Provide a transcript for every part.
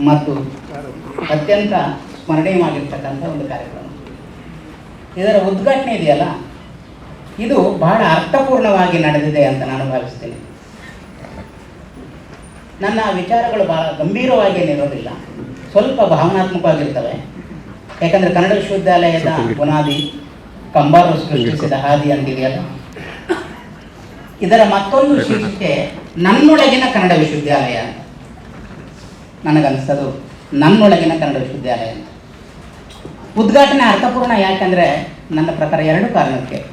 ಮತ್ತು ಅತ್ಯಂತ ಸ್ಮರಣೀಯವಾಗಿರ್ತಕ್ಕಂಥ ಒಂದು ಕಾರ್ಯಕ್ರಮ. ಇದರ ಉದ್ಘಾಟನೆ ಇದೆಯಲ್ಲ? ಇದು ಬಹಳ ಅರ್ಥಪೂರ್ಣವಾಗಿ ನಡೆದಿದೆ ಅಂತ ನಾನು ಭಾವಿಸ್ತೇನೆ. ನನ್ನ ವಿಚಾರಗಳು ಬಹಳ ಗಂಭೀರವಾಗಿ ಏನಿರೋದಿಲ್ಲ. ಸ್ವಲ್ಪ ಭಾವನಾತ್ಮಕವಾಗಿರ್ತವೆ. ಯಾಕಂದರೆ ಕನ್ನಡ ವಿಶ್ವವಿದ್ಯಾಲಯದ ಬುನಾದಿ ಕಂಬಾರು ಸೃಷ್ಟಿಸಿದ ಹಾದಿ ಅಂತಿದೆಯಲ್ಲ ಇದರ ಮತ್ತೊಂದು ಶೀರ್ಷಿಕೆ ನನ್ನೊಳಗಿನ ಕನ್ನಡ ವಿಶ್ವವಿದ್ಯಾಲಯ ಅಂತ. ನನಗನ್ನಿಸೋದು ನನ್ನೊಳಗಿನ ಕನ್ನಡ ವಿಶ್ವವಿದ್ಯಾಲಯ ಅಂತ. ಉದ್ಘಾಟನೆ ಅರ್ಥಪೂರ್ಣ ಯಾಕಂದರೆ ನನ್ನ ಪ್ರಕಾರ ಎರಡು ಕಾರಣಕ್ಕೆ.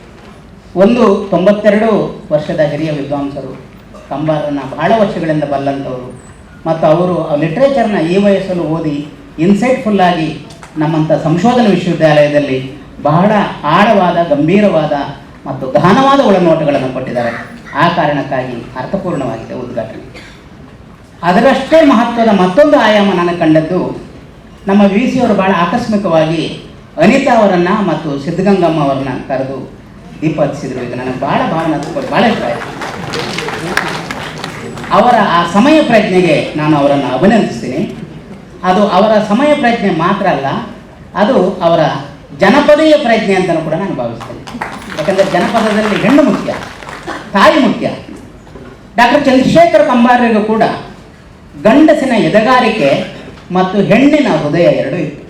ಒಂದು, ತೊಂಬತ್ತೆರಡು ವರ್ಷದ ಹಿರಿಯ ವಿದ್ವಾಂಸರು, ಕಂಬಾರನ್ನು ಬಹಳ ವರ್ಷಗಳಿಂದ ಬಲ್ಲಂಥವರು, ಮತ್ತು ಅವರು ಲಿಟ್ರೇಚರ್ನ ಈ ವಯಸ್ಸನ್ನು ಓದಿ ಇನ್ಸೈಟ್ಫುಲ್ಲಾಗಿ ನಮ್ಮಂಥ ಸಂಶೋಧನಾ ವಿಶ್ವವಿದ್ಯಾಲಯದಲ್ಲಿ ಬಹಳ ಆಳವಾದ, ಗಂಭೀರವಾದ ಮತ್ತು ಗಹನವಾದ ಒಳನೋಟಗಳನ್ನು ಕೊಟ್ಟಿದ್ದಾರೆ. ಆ ಕಾರಣಕ್ಕಾಗಿ ಅರ್ಥಪೂರ್ಣವಾಗಿದೆ ಉದ್ಘಾಟನೆ. ಅದರಷ್ಟೇ ಮಹತ್ವದ ಮತ್ತೊಂದು ಆಯಾಮ ನಾನು ಕಂಡದ್ದು, ನಮ್ಮ ವಿ ಸಿ ಅವರು ಭಾಳ ಆಕಸ್ಮಿಕವಾಗಿ ಅನಿತಾ ಅವರನ್ನು ಮತ್ತು ಸಿದ್ಧಗಂಗಮ್ಮ ಅವರನ್ನ ಕರೆದು ದೀಪ ಹಚ್ಚಿದ್ರು ಇದು ನನಗೆ ಭಾಳ ಬಹಳ ಭಾಳ ಇಷ್ಟ ಅವರ ಆ ಸಮಯ ಪ್ರಜ್ಞೆಗೆ ನಾನು ಅವರನ್ನು ಅಭಿನಂದಿಸ್ತೀನಿ. ಅದು ಅವರ ಸಮಯ ಪ್ರಜ್ಞೆ ಮಾತ್ರ ಅಲ್ಲ, ಅದು ಅವರ ಜನಪದೀಯ ಪ್ರಜ್ಞೆ ಅಂತಲೂ ಕೂಡ ನಾನು ಭಾವಿಸ್ತೇನೆ. ಯಾಕಂದರೆ ಜನಪದದಲ್ಲಿ ಹೆಣ್ಣು ಮುಖ್ಯ, ತಾಯಿ ಮುಖ್ಯ. ಡಾಕ್ಟರ್ ಚಂದ್ರಶೇಖರ್ ಕಂಬಾರರಿಗೂ ಕೂಡ ಗಂಡಸಿನ ಎದೆಗಾರಿಕೆ ಮತ್ತು ಹೆಣ್ಣಿನ ಹೃದಯ ಎರಡೂ ಇತ್ತು.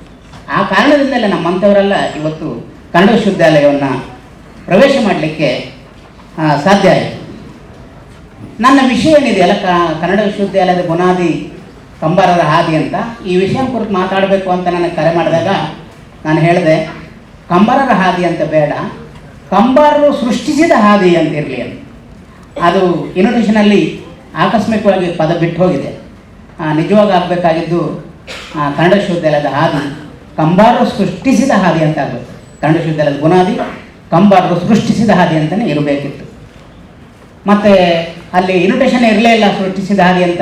ಆ ಕಾರಣದಿಂದಲೇ ನಮ್ಮಂಥವರೆಲ್ಲ ಇವತ್ತು ಕನ್ನಡ ವಿಶ್ವವಿದ್ಯಾಲಯವನ್ನು ಪ್ರವೇಶ ಮಾಡಲಿಕ್ಕೆ ಸಾಧ್ಯ ಆಯಿತು. ನನ್ನ ವಿಷಯ ಏನಿದೆಯಲ್ಲ ಕನ್ನಡ ವಿಶ್ವವಿದ್ಯಾಲಯದ ಬುನಾದಿ ಕಂಬಾರರ ಹಾದಿ ಅಂತ. ಈ ವಿಷಯ ಕುರಿತು ಮಾತಾಡಬೇಕು ಅಂತ ನನಗೆ ಕರೆ ಮಾಡಿದಾಗ ನಾನು ಹೇಳಿದೆ ಕಂಬಾರರ ಹಾದಿ ಅಂತ ಬೇಡ. ಕಂಬಾರರು ಸೃಷ್ಟಿಸಿದ ಹಾದಿ ಅಂತ ಇರಲಿ ಅದು ಇನ್ವಿಟೇಷನಲ್ಲಿ ಆಕಸ್ಮಿಕವಾಗಿ ಪದ ಬಿಟ್ಟು ಹೋಗಿದೆ. ನಿಜವಾಗಿ ಆಗಬೇಕಾಗಿದ್ದು ಕನ್ನಡ ವಿಶ್ವವಿದ್ಯಾಲಯದ ಹಾದಿ, ಕಂಬಾರರು ಸೃಷ್ಟಿಸಿದ ಹಾದಿ ಅಂತ ಆಗಬೇಕು ಕನ್ನಡ ವಿಶ್ವವಿದ್ಯಾಲಯದ ಬುನಾದಿ, ಕಂಬಾರರು ಸೃಷ್ಟಿಸಿದ ಹಾದಿ ಅಂತಲೇ ಇರಬೇಕಿತ್ತು. ಮತ್ತು ಅಲ್ಲಿ ಇನ್ವಿಟೇಷನ್ ಇರಲೇ ಇಲ್ಲ ಸೃಷ್ಟಿಸಿದ ಹಾಗೆ ಅಂತ.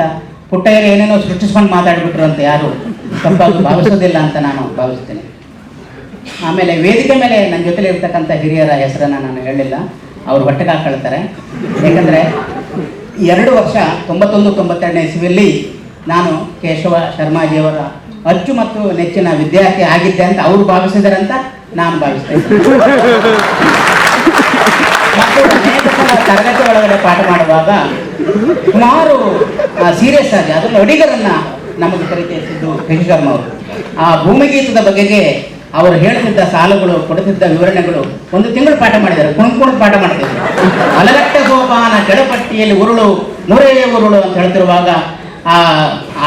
ಪುಟ್ಟಯ್ಯರು ಏನೇನೋ ಸೃಷ್ಟಿಸ್ಕೊಂಡು ಮಾತಾಡಿಬಿಟ್ರು ಅಂತ ಯಾರು? ತಪ್ಪಾಗಿ ಭಾವಿಸೋದಿಲ್ಲ ಅಂತ ನಾನು ಭಾವಿಸ್ತೇನೆ. ಆಮೇಲೆ ವೇದಿಕೆ ಮೇಲೆ ನನ್ನ ಜೊತೆಲಿ ಇರ್ತಕ್ಕಂಥ ಹಿರಿಯರ ಹೆಸರನ್ನು ನಾನು ಹೇಳಿಲ್ಲ ಅವರು ಹೊಟ್ಟೆಗೆ ಹಾಕೊಳ್ತಾರೆ ಏಕೆಂದರೆ ಎರಡು ವರ್ಷ, ತೊಂಬತ್ತೊಂದು ತೊಂಬತ್ತೆರಡನೇ ಇಸ್ವಿಯಲ್ಲಿ ನಾನು ಕೇಶವ ಶರ್ಮಾಜಿಯವರ ಅಚ್ಚು ಮತ್ತು ನೆಚ್ಚಿನ ವಿದ್ಯಾರ್ಥಿ ಆಗಿದ್ದೆ ಅಂತ ಅವರು ಭಾವಿಸಿದರಂತ ನಾನು ಭಾವಿಸ್ತೇನೆ. ತರಗತಿ ಒಳಗಡೆ ಪಾಠ ಮಾಡುವಾಗ ಸುಮಾರು ಸೀರಿಯಸ್ ಆಗಿ ಅದನ್ನು ಅಡಿಗರನ್ನ ನಮಗೆ ಪರಿಚಯಿಸಿದ್ದು ಶಶಿಶರ್ಮ ಅವರು. ಆ ಭೂಮಿಗೀತದ ಬಗೆಗೆ ಅವರು ಹೇಳುತ್ತಿದ್ದ ಸಾಲುಗಳು, ಕೊಡುತ್ತಿದ್ದ ವಿವರಣೆಗಳು ಒಂದು ತಿಂಗಳು ಪಾಠ ಮಾಡಿದ್ದಾರೆ ಕುಣ್ಕೊಂಡು ಪಾಠ ಮಾಡಿದ್ದಾರೆ. ಅಲಗಟ್ಟ ಸೋಪಾನ ಕೆಳಪಟ್ಟಿಯಲ್ಲಿ ಉರುಳು ಮೂರೇ ಉರುಳು ಅಂತ ಹೇಳ್ತಿರುವಾಗ ಆ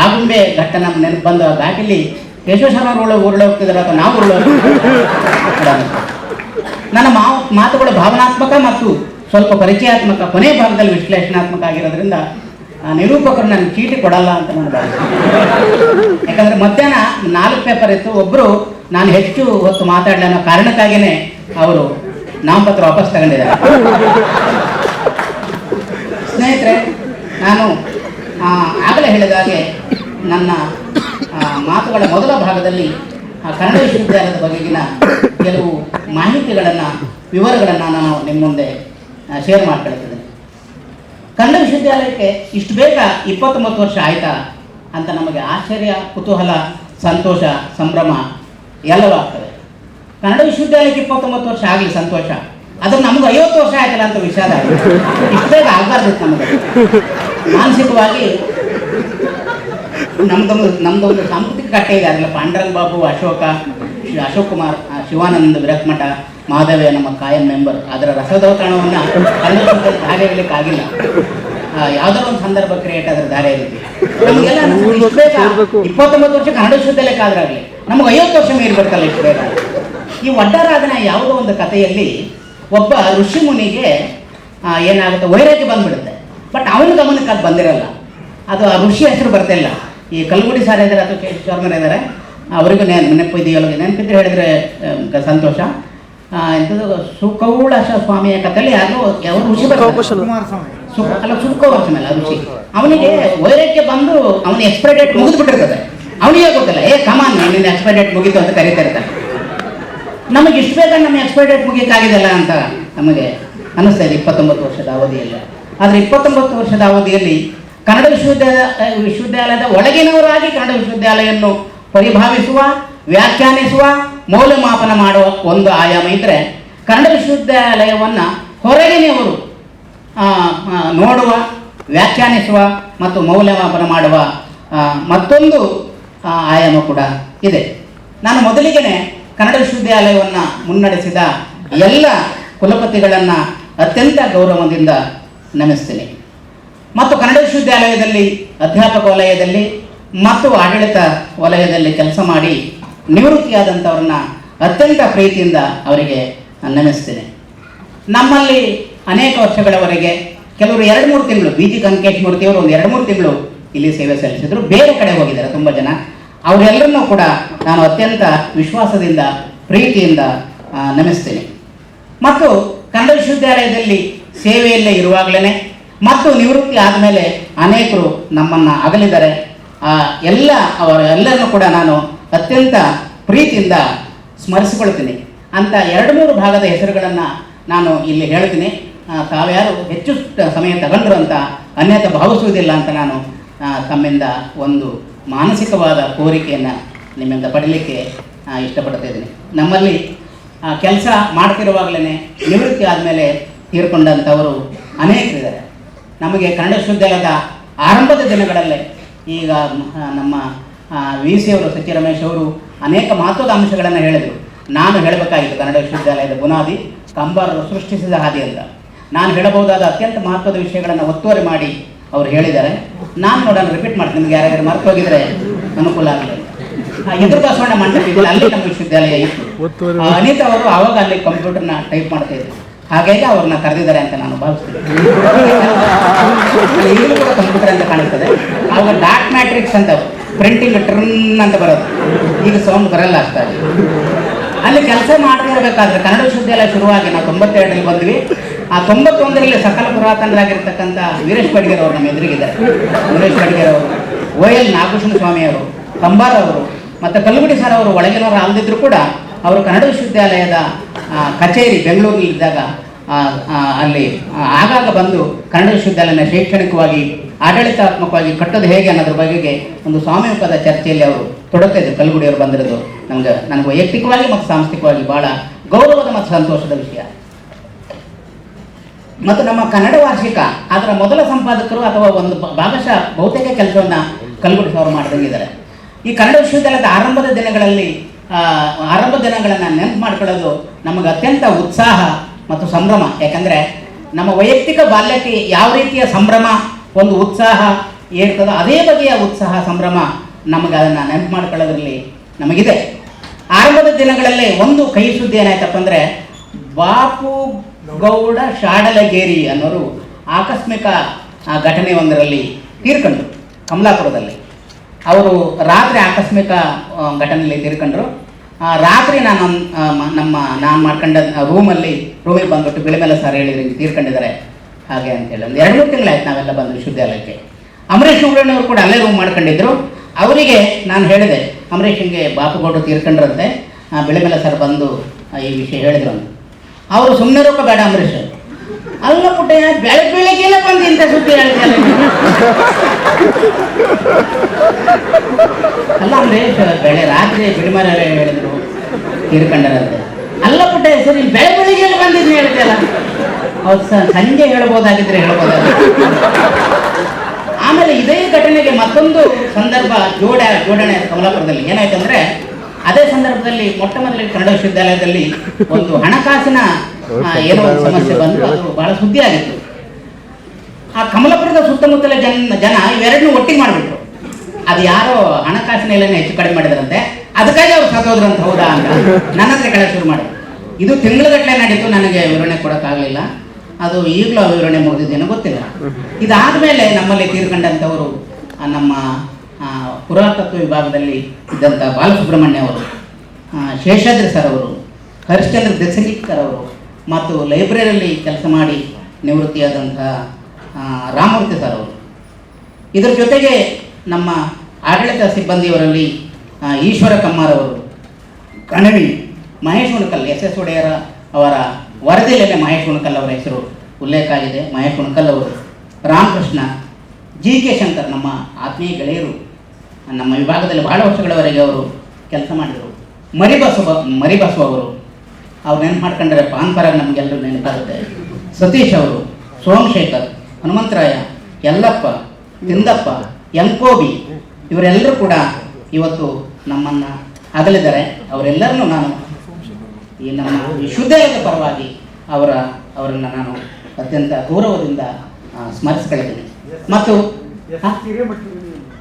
ಆಗುಂಬೆ ಘಟ್ಟ ನಮ್ಮ ನೆನಪು ಬಂದು ಆ ಘಾಟಿಲಿ ಕೇಶವಶರ್ಮ ಉರುಳು ಉರುಳು ಅಥವಾ ನಾವು ನನ್ನ ಮಾವು ಮಾತುಗಳು ಭಾವನಾತ್ಮಕ ಮತ್ತು ಸ್ವಲ್ಪ ಪರಿಚಯಾತ್ಮಕ, ಕೊನೆ ಭಾಗದಲ್ಲಿ ವಿಶ್ಲೇಷಣಾತ್ಮಕ ಆಗಿರೋದ್ರಿಂದ ನಿರೂಪಕರು ನನ್ನ ಚೀಟಿ ಕೊಡಲ್ಲ ಅಂತ ನಾನು ಭಾವಿಸ್ತೀನಿ. ಯಾಕಂದ್ರೆ ಮಧ್ಯಾಹ್ನ ನಾಲ್ಕು ಪೇಪರ್ ಇತ್ತು ಒಬ್ಬರು ನಾನು ಹೆಚ್ಚು ಹೊತ್ತು ಮಾತಾಡಲಿ ಅನ್ನೋ ಕಾರಣಕ್ಕಾಗಿಯೇ ಅವರು ನಾಮಪತ್ರ ವಾಪಸ್ ತಗೊಂಡಿದ್ದಾರೆ. ಸ್ನೇಹಿತರೆ, ನಾನು ಆಗಲೇ ಹೇಳಿದ ಹಾಗೆ ನನ್ನ ಆ, ಮಾತುಗಳ ಮೊದಲ ಭಾಗದಲ್ಲಿ ಆ, ಕನ್ನಡ ವಿಶ್ವವಿದ್ಯಾಲಯದ ಬಗೆಗಿನ ಕೆಲವು ಮಾಹಿತಿಗಳನ್ನು ವಿವರಗಳನ್ನು ನಾನು ನಿಮ್ಮ ಮುಂದೆ ಶೇರ್ ಮಾಡ್ಕೊಳ್ತಿದ್ದೇನೆ ಕನ್ನಡ ವಿಶ್ವವಿದ್ಯಾಲಯಕ್ಕೆ ಇಷ್ಟು ಬೇಗ ಇಪ್ಪತ್ತೊಂಬತ್ತು ವರ್ಷ ಆಯ್ತಾ ಅಂತ ನಮಗೆ ಆಶ್ಚರ್ಯ ಕುತೂಹಲ ಸಂತೋಷ ಸಂಭ್ರಮ ಎಲ್ಲವೂ ಆಗ್ತದೆ. ಕನ್ನಡ ವಿಶ್ವವಿದ್ಯಾಲಯಕ್ಕೆ ಇಪ್ಪತ್ತೊಂಬತ್ತು ವರ್ಷ ಆಗಲಿ ಸಂತೋಷ. ಅದು ನಮ್ಗೆ ಐವತ್ತು ವರ್ಷ ಆಯ್ತಲ್ಲ ಅಂತ ವಿಷಾದ. ಇಷ್ಟು ಬೇಗ ಆಗಬಾರ್ದಿತ್ತು ನಮಗೆ. ಮಾನಸಿಕವಾಗಿ ನಮ್ದೊಂದು ನಮ್ದೊಂದು ಸಾಂಸ್ಕೃತಿಕ ಕಟ್ಟೆ ಇದೆ. ಅದರಲ್ಲಿ ಪಾಂಡರಂಗ್ ಬಾಬು ಅಶೋಕ ಅಶೋಕ್ ಕುಮಾರ್ ಶಿವಾನಂದ ವಿರಕ್ಮಠ ಮಾಧವೇ ನಮ್ಮ ಕಾಯಂ ಮೆಂಬರ್ ಅದರ ರಸದೌತಣವನ್ನು ಕನ್ನಡ ದಾರಿ ಇರಲಿಕ್ಕೆ ಆಗಿಲ್ಲ. ಆ, ಒಂದು ಸಂದರ್ಭ ಕ್ರಿಯೇಟ್ ಅದರ ದಾರಿ ಇರುತ್ತೆ. ನಮಗೆಲ್ಲ ಇಪ್ಪತ್ತೊಂಬತ್ತು ವರ್ಷ ಕನ್ನಡ ಶುದ್ಧ ಲೆಕ್ಕಾದ್ರಾಗಲಿ ನಮಗೆ ಐವತ್ತು ವರ್ಷ ಮೀರ್ಬೇಕಲ್ಲ ಇಷ್ಟು ಬೇಗ. ಈ ಒಡ್ಡರಾಧನ ಯಾವುದೋ ಒಂದು ಕಥೆಯಲ್ಲಿ ಒಬ್ಬ ಋಷಿ ಮುನಿಗೆ ಏನಾಗುತ್ತೆ? ವೈರಾಗ್ಯ ಬಂದ್ಬಿಡುತ್ತೆ. ಬಟ್ ಅವನ ಗಮನಕ್ಕೆ ಅದು ಬಂದಿರಲ್ಲ. ಅದು ಆ ಋಷಿ ಹೆಸರು ಬರ್ತಿಲ್ಲ ಈ ಕಲ್ಗುಡಿ ಸಾರ್ ಇದ್ದಾರೆ ಅಥವಾ ಕೆ ಶರ್ಮರ್ ಇದ್ದಾರೆ ಅವರಿಗೂ ನೆ ನೆನಪು ಇದೆಯಲ್ಲ ನೆನಪಿದ್ರೆ ಹೇಳಿದ್ರೆ ಸಂತೋಷ. ಎಂಥದ್ದು ಸುಕೌಳಶ ಸ್ವಾಮಿಯ ಕಥೆಯಲ್ಲಿ ಯಾರು ಯಾವ ಋಷಿ ಅಲ್ಲ ಸುಖ ವರ್ಷ ಮೇಲೆ ಆ ಋಷಿ. ಅವನಿಗೆ ವೈರಕ್ಕೆ ಬಂದು ಅವನ ಎಕ್ಸ್ಪೈರ್ ಡೇಟ್ ಮುಗಿದು ಬಿಟ್ಟಿರ್ತದೆ ಅವನಿಗೆ ಗೊತ್ತಿಲ್ಲ? ಏ ಕಮಾನ್ ನಿನ್ನ ಎಕ್ಸ್ಪೈರ್ ಡೇಟ್ ಮುಗೀತು ಅಂತ ಕರೀತಾ ಇರ್ತಾನೆ. ನಮಗೆ ಇಷ್ಟು ಬೇಗ ನಮ್ಮ ಎಕ್ಸ್ಪೈರ್ ಡೇಟ್ ಮುಗಿಯಕ್ಕಾಗಿದೆಲ್ಲ ಅಂತ ನಮಗೆ ಅನ್ನಿಸ್ತಾ ಇದೆ ಇಪ್ಪತ್ತೊಂಬತ್ತು ವರ್ಷದ ಅವಧಿಯಲ್ಲಿ. ಆದರೆ ಇಪ್ಪತ್ತೊಂಬತ್ತು ವರ್ಷದ ಅವಧಿಯಲ್ಲಿ ಕನ್ನಡ ವಿಶ್ವವಿದ್ಯಾಲಯ ವಿಶ್ವವಿದ್ಯಾಲಯದ ಒಳಗಿನವರಾಗಿ ಕನ್ನಡ ವಿಶ್ವವಿದ್ಯಾಲಯವನ್ನು ಪರಿಭಾವಿಸುವ, ವ್ಯಾಖ್ಯಾನಿಸುವ, ಮೌಲ್ಯಮಾಪನ ಮಾಡುವ ಒಂದು ಆಯಾಮ ಇದ್ದರೆ ಕನ್ನಡ ವಿಶ್ವವಿದ್ಯಾಲಯವನ್ನು ಹೊರಗಿನವರು ನೋಡುವ, ವ್ಯಾಖ್ಯಾನಿಸುವ ಮತ್ತು ಮೌಲ್ಯಮಾಪನ ಮಾಡುವ ಮತ್ತೊಂದು ಆಯಾಮ ಕೂಡ ಇದೆ. ನಾನು ಮೊದಲಿಗೆ ಕನ್ನಡ ವಿಶ್ವವಿದ್ಯಾಲಯವನ್ನು ಮುನ್ನಡೆಸಿದ ಎಲ್ಲ ಕುಲಪತಿಗಳನ್ನು ಅತ್ಯಂತ ಗೌರವದಿಂದ ನಮಿಸ್ತೀನಿ. ಮತ್ತು ಕನ್ನಡ ವಿಶ್ವವಿದ್ಯಾಲಯದಲ್ಲಿ, ಅಧ್ಯಾಪಕ ವಲಯದಲ್ಲಿ ಮತ್ತು ಆಡಳಿತ ವಲಯದಲ್ಲಿ ಕೆಲಸ ಮಾಡಿ ನಿವೃತ್ತಿಯಾದಂಥವ್ರನ್ನ ಅತ್ಯಂತ ಪ್ರೀತಿಯಿಂದ ಅವರಿಗೆ ನಮಿಸ್ತೇನೆ. ನಮ್ಮಲ್ಲಿ ಅನೇಕ ವರ್ಷಗಳವರೆಗೆ ಕೆಲವರು ಎರಡು ಮೂರು ತಿಂಗಳು ಬಿ ಜಿ ಕಂಕೇಶ್ ಮೂರ್ತಿಯವರು ಒಂದು ಎರಡು ಮೂರು ತಿಂಗಳು ಇಲ್ಲಿ ಸೇವೆ ಸಲ್ಲಿಸಿದ್ರು. ಬೇರೆ ಕಡೆ ಹೋಗಿದ್ದಾರೆ ತುಂಬ ಜನ. ಅವರೆಲ್ಲರನ್ನೂ ಕೂಡ ನಾನು ಅತ್ಯಂತ ವಿಶ್ವಾಸದಿಂದ, ಪ್ರೀತಿಯಿಂದ ನಮಿಸ್ತೇನೆ. ಮತ್ತು ಕನ್ನಡ ವಿಶ್ವವಿದ್ಯಾಲಯದಲ್ಲಿ ಸೇವೆಯಲ್ಲೇ ಇರುವಾಗಲೇ ಮತ್ತು ನಿವೃತ್ತಿ ಆದಮೇಲೆ ಅನೇಕರು ನಮ್ಮನ್ನು ಅಗಲಿದ್ದಾರೆ ಆ ಎಲ್ಲ ಅವರ ಎಲ್ಲರನ್ನು ಕೂಡ ನಾನು ಅತ್ಯಂತ ಪ್ರೀತಿಯಿಂದ ಸ್ಮರಿಸಿಕೊಳ್ತೀನಿ ಅಂತ ಎರಡು ಮೂರು ಭಾಗದ ಹೆಸರುಗಳನ್ನು ನಾನು ಇಲ್ಲಿ ಹೇಳ್ತೀನಿ ತಾವ್ಯಾರು ಹೆಚ್ಚು ಸಮಯ ತಗೊಂಡ್ರು ಅಂತ ಅನ್ಯತ ಭಾವಿಸುವುದಿಲ್ಲ ಅಂತ ನಾನು ತಮ್ಮಿಂದ ಒಂದು ಮಾನಸಿಕವಾದ ಕೋರಿಕೆಯನ್ನು ನಿಮ್ಮಿಂದ ಪಡೀಲಿಕ್ಕೆ ಇಷ್ಟಪಡ್ತಾ ಇದ್ದೀನಿ. ನಮ್ಮಲ್ಲಿ ಕೆಲಸ ಮಾಡ್ತಿರುವಾಗಲೇ ನಿವೃತ್ತಿ ಆದಮೇಲೆ ತೀರ್ಕೊಂಡಂಥವರು ಅನೇಕರಿದ್ದಾರೆ. ನಮಗೆ ಕನ್ನಡ ವಿಶ್ವವಿದ್ಯಾಲಯದ ಆರಂಭದ ದಿನಗಳಲ್ಲೇ ಈಗ ನಮ್ಮ ವಿ ಸಿ ಅವರು ಸಚಿ ರಮೇಶ್ ಅವರು ಅನೇಕ ಮಹತ್ವದ ಅಂಶಗಳನ್ನು ಹೇಳಿದರು. ನಾನು ಹೇಳಬೇಕಾಗಿತ್ತು ಕನ್ನಡ ವಿಶ್ವವಿದ್ಯಾಲಯದ ಬುನಾದಿ ಕಂಬಾರರು ಸೃಷ್ಟಿಸಿದ ಹಾದಿ ಅಂತ. ನಾನು ಹೇಳಬಹುದಾದ ಅತ್ಯಂತ ಮಹತ್ವದ ವಿಷಯಗಳನ್ನು ಒತ್ತುವರಿ ಮಾಡಿ ಅವರು ಹೇಳಿದ್ದಾರೆ. ನಾನು ನೋಡೋಣ ರಿಪೀಟ್ ಮಾಡ್ತೀನಿ. ನಿಮಗೆ ಯಾರ್ಯಾರು ಮರ್ತು ಹೋಗಿದ್ರೆ ಅನುಕೂಲ ಆಗಲಿ ಎದುರು ಬಸವಣ್ಣ ಮಂಟಪ ಇದೆ ಅಲ್ಲಿ ನಮ್ಮ ವಿಶ್ವವಿದ್ಯಾಲಯ ಇತ್ತು. ಅನಿತಾ ಅವರು ಆವಾಗ ಅಲ್ಲಿ ಕಂಪ್ಯೂಟರ್ನ ಟೈಪ್ ಮಾಡ್ತಾ ಇದ್ರು. ಹಾಗಾಗಿ ಅವ್ರನ್ನ ಕರೆದಿದ್ದಾರೆ ಅಂತ ನಾನು ಭಾವಿಸ್ತೀನಿ. ಈಗಲೂ ಕೂಡ ಕಾಣಿಸ್ತದೆ. ಆವಾಗ ಡಾಟ್ ಮ್ಯಾಟ್ರಿಕ್ಸ್ ಅಂತ ಪ್ರಿಂಟಿಂಗ್ ಟ್ರನ್ ಅಂತ ಬರೋದು. ಈಗ ಸೌಂಡ್ ಬರಲ್ಲ ಅಷ್ಟಾಗಿ ಅಲ್ಲಿ ಕೆಲಸ ಮಾಡ್ತಿರ್ಬೇಕಾದ್ರೆ ಕನ್ನಡ ವಿಶ್ವವಿದ್ಯಾಲಯ ಶುರುವಾಗಿ ನಾವು ತೊಂಬತ್ತೆರಡರಲ್ಲಿ ಬಂದ್ವಿ. ಆ ತೊಂಬತ್ತೊಂದರಲ್ಲಿ ಸಕಲ ಪುರಾತನರಾಗಿರ್ತಕ್ಕಂಥ ವೀರೇಶ್ ಬಡ್ಗೇರ್ ಅವರು ನಮ್ಮ ಎದುರಿಗಿದ್ದಾರೆ. ವೀರೇಶ್ ಬಡ್ಗೇರ್ ಅವರು ಓ ಎಲ್ ನಾಗಭೂಷಣ ಸ್ವಾಮಿ ಅವರು, ಕಂಬಾರ್ ಅವರು, ಮತ್ತು ಕಲ್ಲುಗುಡಿ ಸರ್ ಅವರು ಒಳಗಿನವರು ಅಲ್ಲದಿದ್ರು ಕೂಡ ಅವರು ಕನ್ನಡ ವಿಶ್ವವಿದ್ಯಾಲಯದ ಕಚೇರಿ ಬೆಂಗಳೂರಿನಲ್ಲಿದ್ದಾಗ ಅಲ್ಲಿ ಆಗಾಗ ಬಂದು ಕನ್ನಡ ವಿಶ್ವವಿದ್ಯಾಲಯನ ಶೈಕ್ಷಣಿಕವಾಗಿ, ಆಡಳಿತಾತ್ಮಕವಾಗಿ ಕಟ್ಟೋದು ಹೇಗೆ ಅನ್ನೋದ್ರ ಬಗೆಗೆ ಒಂದು ಸ್ವಾಮಿಮುಖದ ಚರ್ಚೆಯಲ್ಲಿ ಅವರು ತೊಡಗ್ತಾ ಇದ್ದರು ಕಲ್ಗುಡಿಯವರು ಬಂದಿರೋದು ನಮ್ಗೆ, ನನಗೆ ವೈಯಕ್ತಿಕವಾಗಿ ಮತ್ತು ಸಾಂಸ್ಥಿಕವಾಗಿ ಬಹಳ ಗೌರವದ ಮತ್ತು ಸಂತೋಷದ ವಿಷಯ. ಮತ್ತು ನಮ್ಮ ಕನ್ನಡ ವಾರ್ಷಿಕ, ಅದರ ಮೊದಲ ಸಂಪಾದಕರು ಅಥವಾ ಒಂದು ಭಾಗಶಃ ಬಹುತೇಕ ಕೆಲಸವನ್ನು ಕಲ್ಗುಡಿ ಅವರು ಮಾಡಿದಂಗಿದ್ದಾರೆ. ಈ ಕನ್ನಡ ವಿಶ್ವವಿದ್ಯಾಲಯದ ಆರಂಭದ ದಿನಗಳಲ್ಲಿ ಆರಂಭ ದಿನಗಳನ್ನು ನೆನಪು ಮಾಡ್ಕೊಳ್ಳೋದು ನಮಗೆ ಅತ್ಯಂತ ಉತ್ಸಾಹ ಮತ್ತು ಸಂಭ್ರಮ. ಯಾಕಂದರೆ ನಮ್ಮ ವೈಯಕ್ತಿಕ ಬಾಲ್ಯಕ್ಕೆ ಯಾವ ರೀತಿಯ ಸಂಭ್ರಮ, ಒಂದು ಉತ್ಸಾಹ ಏರ್ತದೋ ಅದೇ ಬಗೆಯ ಉತ್ಸಾಹ, ಸಂಭ್ರಮ ನಮಗೆ ಅದನ್ನು ನೆನಪು ಮಾಡ್ಕೊಳ್ಳೋದ್ರಲ್ಲಿ ನಮಗಿದೆ. ಆರಂಭದ ದಿನಗಳಲ್ಲಿ ಒಂದು ಕೈ ಸುದ್ದಿ ಏನಾಯ್ತಪ್ಪ ಅಂದರೆ, ಬಾಪು ಗೌಡ ಶಾಡಲಗೇರಿ ಅನ್ನೋರು ಆಕಸ್ಮಿಕ ಘಟನೆ ಒಂದರಲ್ಲಿ ತೀರ್ಕೊಂಡ್ರು, ಕಮಲಾಪುರದಲ್ಲಿ. ಅವರು ರಾತ್ರಿ ಆಕಸ್ಮಿಕ ಘಟನೆಯಲ್ಲಿ ತೀರ್ಕೊಂಡ್ರು. ರಾತ್ರಿ ನಾನು ನಮ್ಮ ನಾನು ಮಾಡ್ಕೊಂಡ ರೂಮಲ್ಲಿ ರೂಮಿಗೆ ಬಂದ್ಬಿಟ್ಟು ಬಿಳಿಮೆಲ್ಲ ಸರ್ ಹೇಳಿದ್ರೆ ಹಿಂಗೆ ತೀರ್ಕೊಂಡಿದ್ದಾರೆ. ಹಾಗೆ ಅಂತೇಳಿ ಒಂದು ಎರಡು ಮೂರು ತಿಂಗಳಾಯ್ತು ನಾವೆಲ್ಲ ಬಂದ್ವಿ ವಿಶ್ವವಿದ್ಯಾಲಯಕ್ಕೆ. ಅಂಬರೀಷ್ ಉಗ್ರಣ್ಣವರು ಕೂಡ ಅಲ್ಲೇ ರೂಮ್ ಮಾಡ್ಕೊಂಡಿದ್ರು. ಅವರಿಗೆ ನಾನು ಹೇಳಿದೆ ಅಂಬರೀಷನ್ಗೆ ಬಾಪುಗೌಡರು ತೀರ್ಕೊಂಡ್ರಂತೆ. ಆ, ಮೇಲೆ ಸರ್ ಬಂದು ಈ ವಿಷಯ ಹೇಳಿದ್ರು ಅಂತ. ಅವರು ಸುಮ್ಮನೆ ರೂಪ ಬೇಡ ಅಂಬರೀಷ್ ಅಲ್ಲ ಪುಟ್ಟ ಬೆಳಗ್ಗೆ ಬೆಳಗ್ಗೆಲ್ಲ ಬಂದು ಇಂಥ ಸುದ್ದಿ ಹೇಳ್ತಾರೆ ಅಲ್ಲ ಬೆಳೆ ರಾತ್ರಿ ಬಿಡಿಮರ ಹೇಳಿದ್ರು, ತೀರ್ಕೊಂಡರಂತೆ. ಅಲ್ಲ ಪುಟ್ಟ ಸರ್ ಇಲ್ಲಿ ಬೆಳೆ ಬೆಳಿಗ್ಗೆ ಬಂದಿದ್ದು ಹೇಳ್ತೀಯಲ್ಲ ಅವ್ರು ಸರ್ ಸಂಜೆ ಹೇಳ್ಬೋದಾಗಿದ್ರೆ ಹೇಳ್ಬೋದ ಆಮೇಲೆ ಇದೇ ಘಟನೆಗೆ ಮತ್ತೊಂದು ಸಂದರ್ಭ ಜೋಡ ಜೋಡಣೆ ಕಮಲಾಪುರದಲ್ಲಿ. ಏನಾಯ್ತು ಅಂದ್ರೆ ಅದೇ ಸಂದರ್ಭದಲ್ಲಿ ಮೊಟ್ಟ ಮೊದಲಿಗೆ ಕನ್ನಡ ವಿಶ್ವವಿದ್ಯಾಲಯದಲ್ಲಿ ಒಂದು ಹಣಕಾಸಿನ ಏನೋ ಒಂದು ಸಮಸ್ಯೆ ಬಂದು ಅದು ಬಹಳ ಸುದ್ದಿ ಆಗಿತ್ತು ಆ ಕಮಲಾಪುರದ ಸುತ್ತಮುತ್ತಲ ಜನ ಜನ ಇವೆರಡನ್ನೂ ಒಟ್ಟಿಗೆ ಮಾಡಿಬಿಟ್ರು. ಅದು ಯಾರೋ ಹಣಕಾಸಿನ ಹೆಚ್ಚು ಕಡಿಮೆ ಮಾಡಿದ್ರಂತೆ. ಅದಕ್ಕಾಗಿ ಅವ್ರು ಅಂತ ಹೌದಾ ಅಂತ ನನ್ನ ಹತ್ರ ಕೇಳ ಶುರು ಮಾಡಿ ಇದು ತಿಂಗಳಗಟ್ಟಲೆ ನಡೀತು, ನನಗೆ ವಿವರಣೆ ಕೊಡೋಕ್ಕಾಗಲಿಲ್ಲ. ಅದು ಈಗಲೂ ವಿವರಣೆ ಮುಗಿದಿದ್ದೇನೋ ಗೊತ್ತಿಲ್ಲ. ಇದಾದಮೇಲೆ ನಮ್ಮಲ್ಲಿ ತೀರ್ಕೊಂಡಂಥವರು ನಮ್ಮ ಪುರಾತತ್ವ ವಿಭಾಗದಲ್ಲಿ ಇದ್ದಂಥ ಬಾಲಸುಬ್ರಹ್ಮಣ್ಯ ಅವರು ಶೇಷಾದ್ರಿ ಸರ್ ಅವರು, ಹರಿಶ್ಚಂದ್ರ ದಸಂಗಿಕರ್ ಅವರು, ಮತ್ತು ಲೈಬ್ರರಿಯಲ್ಲಿ ಕೆಲಸ ಮಾಡಿ ನಿವೃತ್ತಿಯಾದಂಥ ರಾಮಮೂರ್ತಿ ಸರ್ ಅವರು. ಇದರ ಜೊತೆಗೆ ನಮ್ಮ ಆಡಳಿತ ಸಿಬ್ಬಂದಿಯವರಲ್ಲಿ ಈಶ್ವರ ಕಮ್ಮಾರವರು ಕಣವಿ ಮಹೇಶ್ ಉಣಕಲ್, ಎಸ್ ಎಸ್ ಒಡೆಯರ ಅವರ ವರದಿಯಲ್ಲೇ ಮಹೇಶ್ ಉಣಕಲ್ ಅವರ ಹೆಸರು ಉಲ್ಲೇಖ ಆಗಿದೆ. ಮಹೇಶ್ ಉಣಕಲ್ ಅವರು ರಾಮಕೃಷ್ಣ, ಜಿ ಕೆ ಶಂಕರ್ ನಮ್ಮ ಆತ್ಮೀಯ ಗೆಳೆಯರು, ನಮ್ಮ ವಿಭಾಗದಲ್ಲಿ ಬಹಳ ವರ್ಷಗಳವರೆಗೆ ಅವರು ಕೆಲಸ ಮಾಡಿದರು. ಮರಿಬಸವ ಮರಿಬಸವ ಅವರು, ಅವ್ರು ನೆನಪು ಮಾಡ್ಕೊಂಡ್ರೆ ಪಾನ್ಪರ ನಮಗೆಲ್ಲರೂ ನೆನಪಾಗುತ್ತೆ. ಸತೀಶ್ ಅವರು, ಸೋಮಶೇಖರ್, ಹನುಮಂತರಾಯ, ಯಲ್ಲಪ್ಪ, ತಿಂದಪ್ಪ ಎಂಕೋಬಿ ಇವರೆಲ್ಲರೂ ಕೂಡ ಇವತ್ತು ನಮ್ಮನ್ನ ಅಗಲಿದ್ದಾರೆ. ಅವರೆಲ್ಲರನ್ನು ನಾನು ಈ ನಮ್ಮ ವಿಶ್ವವಿದ್ಯಾಲಯದ ಪರವಾಗಿ ಅವರ, ಅವರನ್ನು ನಾನು ಅತ್ಯಂತ ಗೌರವದಿಂದ ಸ್ಮರಿಸ್ಕೊಳ್ತೀನಿ ಮತ್ತು?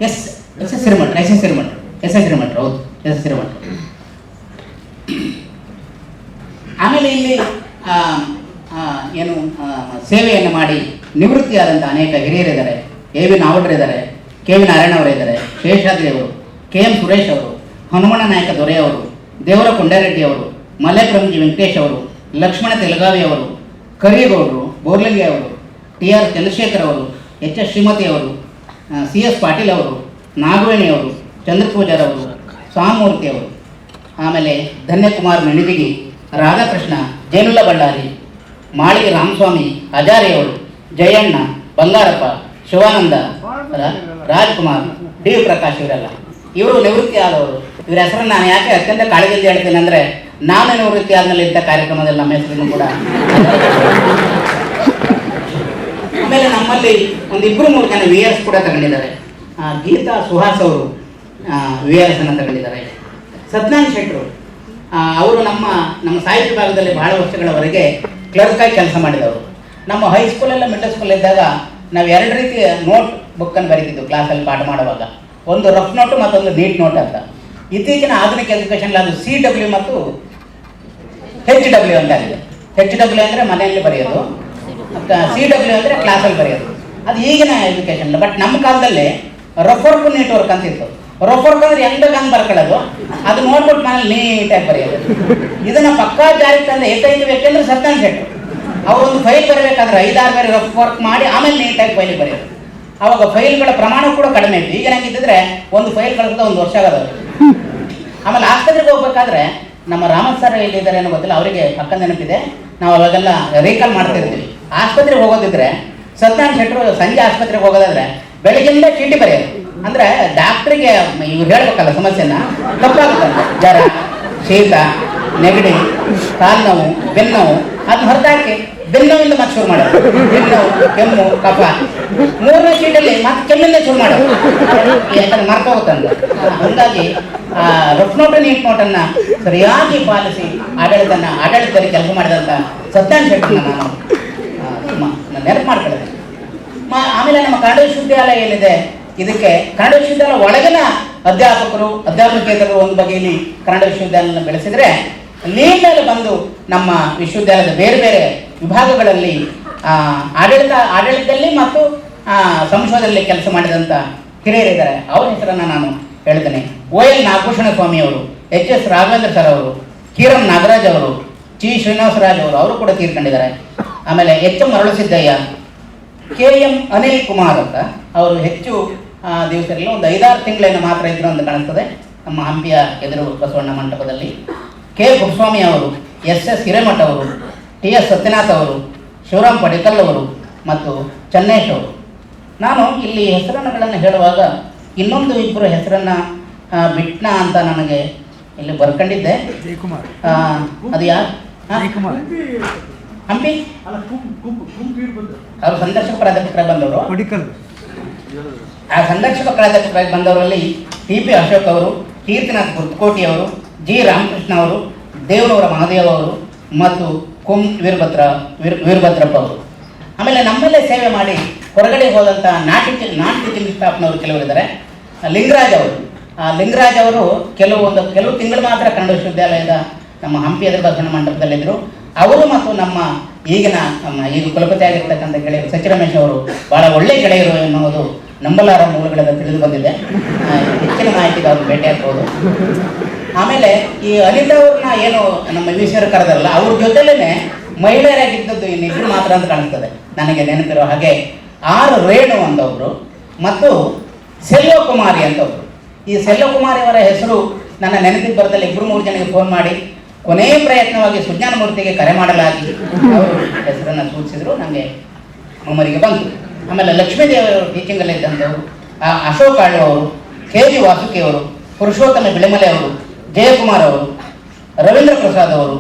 S S S S S Hiremath S S Hiremath ಹೌದು, ಎಸ್ ಎಸ್ ಆಮೇಲೆ ಇಲ್ಲಿ ಏನು ಸೇವೆಯನ್ನು ಮಾಡಿ ನಿವೃತ್ತಿಯಾದಂಥ ಅನೇಕ ಹಿರಿಯರಿದ್ದಾರೆ. ಎ ವಿ ನಾವಡ್ರಿದ್ದಾರೆ. ಕೆ ವಿ ನಾರಾಯಣ ಅವರಿದ್ದಾರೆ ಶೇಷಾದ್ರಿ ಅವರು ಕೆ ಎಂ ಸುರೇಶ್ ಅವರು. ಹನುಮಣ್ಣ ನಾಯಕ ದೊರೆ ಅವರು. ದೇವರ ಕೊಂಡಾರೆಡ್ಡಿ ಅವರು. ಮಲೆಪ್ರಮಜಿ ವೆಂಕಟೇಶ್ ಅವರು. ಲಕ್ಷ್ಮಣ ತೆಲಗಾವಿ ಅವರು. ಕರಿಗೌಡರು, ಬೋರ್ಲಿಂಗೆ ಅವರು. ಟಿ ಆರ್ ಚಂದ್ರಶೇಖರ್ ಅವರು. ಎಚ್ ಎಸ್ ಶ್ರೀಮತಿ ಅವರು. ಸಿ ಎಸ್ ಪಾಟೀಲ್ ಅವರು. ನಾಗವೇಣಿ ಅವರು. ಚಂದ್ರಪೂಜಾರ್ ಅವರು. ಸ್ವಾಮೂರ್ತಿ ಅವರು. ಆಮೇಲೆ ಧನ್ಯಕುಮಾರ್ ಮೆಣಿದಿಗಿ, ರಾಧಾಕೃಷ್ಣ, ಜೈನುಲ್ಲ ಬಳ್ಳಾರಿ ಮಾಳಿ ರಾಮಸ್ವಾಮಿ ಅಜಾರಿಯವರು ಜಯಣ್ಣ, ಬಂಗಾರಪ್ಪ, ಶಿವಾನಂದ ರಾಜ್ಕುಮಾರ್, ಡಿ ಪ್ರಕಾಶ್ ಇವರೆಲ್ಲ. ಇವರು ನಿವೃತ್ತಿ ಆದವರು. ಇವರ ಹೆಸರನ್ನು ನಾನು ಯಾಕೆ ಅತ್ಯಂತ ಕಾಳಜಿಯಿಂದ ಹೇಳ್ತೀನಿ ಅಂದರೆ ನಾನು ನಿವೃತ್ತಿ ಆದ್ಮೇಲೆ ಇದ್ದ ಕಾರ್ಯಕ್ರಮದಲ್ಲಿ ನಮ್ಮ ಹೆಸರನ್ನು ಕೂಡ. ಆಮೇಲೆ ನಮ್ಮಲ್ಲಿ ಒಂದು ಮೂರು ಜನ ವಿ ಎಸ್ ಕೂಡ ತಗೊಂಡಿದ್ದಾರೆ. ಗೀತಾ ಸುಹಾಸ್ ಅವರು ವಿ ಆರ್ ಎಸ್ ಅನ್ನು ತಗೊಂಡಿದ್ದಾರೆ. ಸತ್ಯನಾರಾಯಣ ಶೆಟ್ಟರು ಅವರು ನಮ್ಮ ನಮ್ಮ ಸಾಹಿತ್ಯ ಭಾಗದಲ್ಲಿ ಬಹಳ ವರ್ಷಗಳವರೆಗೆ ಕ್ಲರ್ಕ್ ಆಗಿ ಕೆಲಸ ಮಾಡಿದವರು. ನಮ್ಮ ಹೈಸ್ಕೂಲಲ್ಲ ಮಿಡ್ಲ್ ಸ್ಕೂಲ್ ಇದ್ದಾಗ ನಾವು ಎರಡು ರೀತಿಯ ನೋಟ್ ಬುಕ್ಕನ್ನು ಬರೀತಿದ್ದು ಕ್ಲಾಸಲ್ಲಿ ಪಾಠ ಮಾಡುವಾಗ. ಒಂದು ರಫ್ ನೋಟು ಮತ್ತೊಂದು ನೀಟ್ ನೋಟ್ ಅಂತ. ಇತ್ತೀಚಿನ ಆಧುನಿಕ ಎಜುಕೇಷನ್ ಅದು ಸಿ ಡಬ್ಲ್ಯೂ ಮತ್ತು ಹೆಚ್ ಡಬ್ಲ್ಯೂ ಅಂತ ಆಗಿದೆ ಹೆಚ್ ಡಬ್ಲ್ಯೂ ಅಂದರೆ ಮನೆಯಲ್ಲಿ ಬರೆಯೋದು. ಸಿ ಡಬ್ಲ್ಯೂ ಅಂದರೆ ಕ್ಲಾಸಲ್ಲಿ ಬರೆಯೋದು. ಅದು ಈಗಿನ ಎಜುಕೇಷನ್ ಬಟ್ ನಮ್ಮ ಕಾಲದಲ್ಲಿ ರಫ್ ವರ್ಕ್ ನೀಟ್ ವರ್ಕ್ ಅಂತ ಇತ್ತು. ರಫ್ ವರ್ಕ್ ಅಂದ್ರೆ ಹೆಂಗ್ ಬೇಕು ಹಂಗೆ ಬರ್ಕೊಳ್ಳೋದು ಅದು. ನೋಡ್ಬಿಟ್ಟು ಮನೇಲಿ ನೀಟಾಗಿ ಬರೆಯೋದು. ಇದನ್ನ ಪಕ್ಕಾ ಜಾರಿ ತಂದ ಎತ್ತೈದು ಬೇಕಂದ್ರೆ ಶೆಟ್ಟರು ಅವ್ರು ಒಂದು ಫೈಲ್ ಬರಬೇಕಾದ್ರೆ ಐದಾರು ಬೇರೆ ರಫ್ ವರ್ಕ್ ಮಾಡಿ ಆಮೇಲೆ ನೀಟಾಗಿ ಫೈಲ್ ಬರೆಯೋದು. ಅವಾಗ ಫೈಲ್ಗಳ ಪ್ರಮಾಣ ಕೂಡ ಕಡಿಮೆ ಇತ್ತು. ಈಗ ನಂಗಿದ್ದಿದ್ರೆ ಒಂದು ಫೈಲ್ ಕಳೆದ ಒಂದು ವರ್ಷ ಆಗೋದು ಆಮೇಲೆ ಆಸ್ಪತ್ರೆಗೆ ಹೋಗ್ಬೇಕಾದ್ರೆ ನಮ್ಮ ರಾಮತ್ ಸರ್ ಎಲ್ಲಿದ್ದಾರೆ ಏನೋ ಗೊತ್ತಿಲ್ಲ. ಅವರಿಗೆ ಪಕ್ಕ ನೆನಪಿದೆ. ನಾವು ಅವಾಗೆಲ್ಲ ರೀಕಾಲ್ ಮಾಡ್ತಾ ಇರ್ತೀವಿ ಆಸ್ಪತ್ರೆಗೆ ಹೋಗೋದಿದ್ರೆ ಸತ್ಯನಾರಾಯಣ ಶೆಟ್ಟರು ಸಂಜೆ ಆಸ್ಪತ್ರೆಗೆ ಹೋಗೋದಾದ್ರೆ ಬೆಳಗ್ಗೆಯಿಂದ ಚೀಟಿ ಬರೆಯೋದು. ಅಂದ್ರೆ ಡಾಕ್ಟ್ರಿಗೆ ಇವ್ರು ಹೇಳ್ಬೇಕಲ್ಲ ಸಮಸ್ಯೆನ? ತಪ್ಪಾಗುತ್ತೆ ಜ್ವರ, ಶೀತ, ನೆಗಡಿ, ಕಾಲು ನೋವು, ಬೆನ್ನು ನೋವು, ಅದನ್ನ ಹೊರತಾಕಿ. ಬೆನ್ನು ನೋವಿಂದ ಮತ್ತೆ ಶುರು ಮಾಡೋದು ಬೆನ್ನು ಕೆಮ್ಮು, ಕಫ. ಮೂರನೇ ಶೀಟಲ್ಲಿ ಮತ್ತೆ ಕೆಮ್ಮಿಂದ ಶುರು ಮಾಡೋದು ಯಾಕಂದ್ರೆ ಮರ್ತೋಗುತ್ತಂತ ಹಂಗಾಗಿ ರಫ್ ನೋಟ್ ನೀಟ್ ನೋಟನ್ನ ಸರಿಯಾಗಿ ಪಾಲಿಸಿ ಆಡಳಿತನ, ಆಡಳಿತದಲ್ಲಿ ಕೆಲಸ ಮಾಡಿದಂತ ಸತ್ಯಾನ್ ಶೆಟ್ಟಿ ನಾನು ನಾನು ನೆನಪು ಮಾಡ್ಕೊಳ್ಳೋದು. ಆಮೇಲೆ ನಮ್ಮ ಕನ್ನಡ ವಿಶ್ವವಿದ್ಯಾಲಯ ಏನಿದೆ, ಇದಕ್ಕೆ ಕನ್ನಡ ವಿಶ್ವವಿದ್ಯಾಲಯ ಒಳಗಿನ ಅಧ್ಯಾಪಕರು ಅಧ್ಯಾಪಕೇತರು ಒಂದು ಬಗೆಯಲ್ಲಿ ಕನ್ನಡ ವಿಶ್ವವಿದ್ಯಾಲಯನ ಬೆಳೆಸಿದ್ರೆ ಮೇಲೆ ಬಂದು ನಮ್ಮ ವಿಶ್ವವಿದ್ಯಾಲಯದ ಬೇರೆ ಬೇರೆ ವಿಭಾಗಗಳಲ್ಲಿ ಆಡಳಿತ, ಆಡಳಿತದಲ್ಲಿ ಮತ್ತು ಸಂಶೋಧನೆಯಲ್ಲಿ ಕೆಲಸ ಮಾಡಿದಂಥ ಹಿರಿಯರಿದ್ದಾರೆ ಅವರ ಹೆಸರನ್ನು ನಾನು ಹೇಳ್ತೇನೆ. ಒ ಎಲ್ ನಾಗಭೂಷಣ ಸ್ವಾಮಿಯವರು ಎಚ್ ಎಸ್ ರಾಘವೇಂದ್ರ ಸರ್ ಅವರು, ಕಿರಣ್ ನಾಗರಾಜ್ ಅವರು ಜಿ ಶ್ರೀನಿವಾಸರಾಜ್ ಅವರು ಅವರು ಕೂಡ ತೀರ್ಕೊಂಡಿದ್ದಾರೆ. ಆಮೇಲೆ H M K M Anil Kumar ಅಂತ ಅವರು ಹೆಚ್ಚು ದಿವಸದಲ್ಲಿ ಒಂದು ಐದಾರು ತಿಂಗಳೇನು ಮಾತ್ರ ಇದ್ರು ಅಂತ ಕಾಣಿಸ್ತದೆ. ನಮ್ಮ ಹಂಪಿಯ ಎದುರು ಬಸವಣ್ಣ ಮಂಟಪದಲ್ಲಿ. ಕೆ ಗುರುಸ್ವಾಮಿ ಅವರು, ಎಸ್ ಎಸ್ ಹಿರೇಮಠ ಅವರು ಟಿ ಎಸ್ ಸತ್ಯನಾಥ್ ಅವರು ಶಿವರಾಮ್ ಪಡಿಕಲ್ ಅವರು ಮತ್ತು ಚನ್ನೇಶ್ ಅವರು. ನಾನು ಇಲ್ಲಿ ಹೆಸರನ್ನುಗಳನ್ನು ಹೇಳುವಾಗ ಇನ್ನೊಂದು ಇಬ್ಬರು ಹೆಸರನ್ನು ಬಿಟ್ನ ಅಂತ ನನಗೆ ಇಲ್ಲಿ ಬರ್ಕೊಂಡಿದ್ದೆ. ಅದು ಯಾರು? ಹಂಪಿ? ಅವರು ಸಂದರ್ಶಕ ಪ್ರಾಧ್ಯಾಪಕರಾಗಿ ಬಂದವರು. ಆ ಸಂದರ್ಶಕ ಪ್ರಾಧ್ಯಾಪಕರಾಗಿ ಬಂದವರಲ್ಲಿ ಟಿ ಪಿ ಅಶೋಕ್ ಅವರು ಕೀರ್ತಿನಾಥ್ ಗುರ್ತಕೋಟಿ ಅವರು ಜಿ ರಾಮಕೃಷ್ಣ ಅವರು ದೇವರವರ ಮಹಾದೇವ ಅವರು ಮತ್ತು ಕುಂ ವೀರಭದ್ರ, ವೀರ್ ವೀರಭದ್ರಪ್ಪ ಅವರು ಆಮೇಲೆ ನಮ್ಮಲ್ಲೇ ಸೇವೆ ಮಾಡಿ ಹೊರಗಡೆ ಹೋದಂಥ ನಾಟಿ ಚಿ- ನಾಟಿ ಕೆಲವರು ಇದ್ದಾರೆ ಲಿಂಗರಾಜ್ ಅವರು. ಆ, ಲಿಂಗರಾಜ್ ಅವರು ಕೆಲವು ಒಂದು, ಕೆಲವು ತಿಂಗಳು ಮಾತ್ರ ಕನ್ನಡ ವಿಶ್ವವಿದ್ಯಾಲಯದ ನಮ್ಮ ಹಂಪಿ ಎದುರು ಭಾಷಣ ಮಂಟಪದಲ್ಲಿದ್ದರು ಅವರು ಮತ್ತು ನಮ್ಮ ಈಗಿನ, ನಮ್ಮ ಈಗ ಕುಲಪತಿ ಆಗಿರ್ತಕ್ಕಂಥ ಗೆಳೆಯರು ಸಚಿರಮೇಶ್ ಅವರು ಬಹಳ ಒಳ್ಳೆಯ ಗೆಳೆಯರು ಎನ್ನುವುದು ನಂಬಲಾರ ಮೂಲಗಳಿಂದ ತಿಳಿದು ಬಂದಿದೆ ಹೆಚ್ಚಿನ ಮಾಹಿತಿಗೆ ಅವ್ರನ್ನ ಭೇಟಿ ಆಗ್ಬೋದು ಆಮೇಲೆ ಈ ಅನಿತಾ ಅವ್ರನ್ನ ಏನು ನಮ್ಮ ವಿಷಯರು ಕರೆದಲ್ಲ ಅವ್ರ ಜೊತೆಲೇನೆ ಮಹಿಳೆಯರಾಗಿದ್ದದ್ದು ಇನ್ನಿಬ್ರು ಮಾತ್ರ ಅಂತ ಕಾಣ್ತದೆ ನನಗೆ ನೆನಪಿರೋ ಹಾಗೆ ಆರ್ ರೇಣು ಅಂದವರು ಮತ್ತು ಸೆಲ್ವಕುಮಾರಿ ಅಂತವರು. ಈ ಸೆಲ್ವಕುಮಾರಿ ಅವರ ಹೆಸರು ನನ್ನ ನೆನಪಿಗೆ ಬರದಲ್ಲಿ ಇಬ್ಬರು ಮೂರು ಜನಕ್ಕೆ ಫೋನ್ ಮಾಡಿ ಕೊನೆಯ ಪ್ರಯತ್ನವಾಗಿ ಸುಜ್ಞಾನ ಮೂರ್ತಿಗೆ ಕರೆ ಮಾಡಲಾಗಿ ಅವರು ಹೆಸರನ್ನು ಸೂಚಿಸಿದ್ರು ನನಗೆ ಮಮ್ಮರಿಗೆ ಬಂತು. ಆಮೇಲೆ ಲಕ್ಷ್ಮೀದೇವರು ಟೀಚಿಂಗಲ್ಲಿದ್ದಂಥವ್ರು ಆ ಅಶೋಕ್ ಆಳ್ವ ಅವರು, ಕೆ ಜಿ ವಾಸುಕಿಯವರು ಪುರುಷೋತ್ತಮ ಬಿಳಿಮಲೆ ಅವರು ಜಯಕುಮಾರ್ ಅವರು, ರವೀಂದ್ರ ಪ್ರಸಾದ್ ಅವರು,